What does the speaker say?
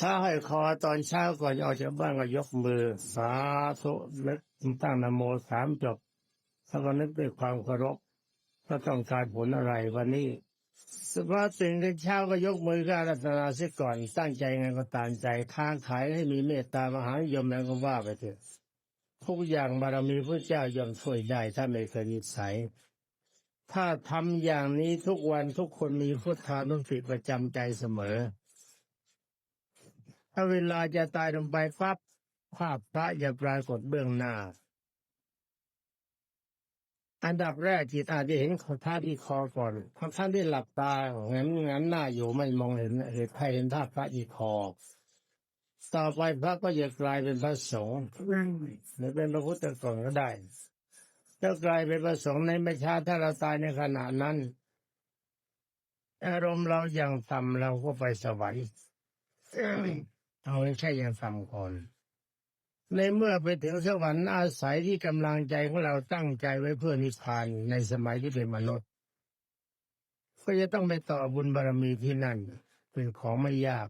ช้าให้คอตอนเช้าก่อนออกจากบ้านก็ยกมือ สาธุนึกตั้งนโมสามจบแล้วก็นึกด้วยความเคารพถ้าต้องการผลอะไรวันนี้สภาพตื่นกันเช้าก็ยกมือก็อารัตนาเสียก่อนตั้งใจไงก็ตามใจค้างขายให้มีเมตตามหานิยมแล้วก็ว่าไปเถอะทุกอย่างบารมีพระเจ้ายอมช่วยได้ถ้าไม่เคยนิสัย ถ้าทำอย่างนี้ทุกวันทุกคนมีพุทธานุสติประจำใจเสมอ ถ้าเวลาจะตายลงไปปั๊บภาพพระจะปรากฏเบื้องหน้า อันดับแรกจิตอาจจะเห็นขอท่าที่คอก่อนพระท่านได้หลับตาเงั้นงั้นหน้าอยู่ไม่มองเห็นเห็นใครเห็นท่าพระที่คอต่อไปพระก็จะกลายเป็นพระสงฆ์หรือเป็นพระพุทธก่อนก็ได้ถ้ากลายเป็นพระสงฆ์ในไม่ช้าถ้าเราตายในขณะนั้น อารมณ์เราอย่างต่ำเราก็ไปสวรรค์ เอาไม่ใช่อย่างต่ำก่อน ในเมื่อไปถึงสวรรค์อาศัยที่กำลังใจของเราตั้งใจไว้เพื่อนิพพานในสมัยที่เป็นมนุษย์ ก็จะต้องไปต่อบุญบารมีที่นั่น เป็นของไม่ยาก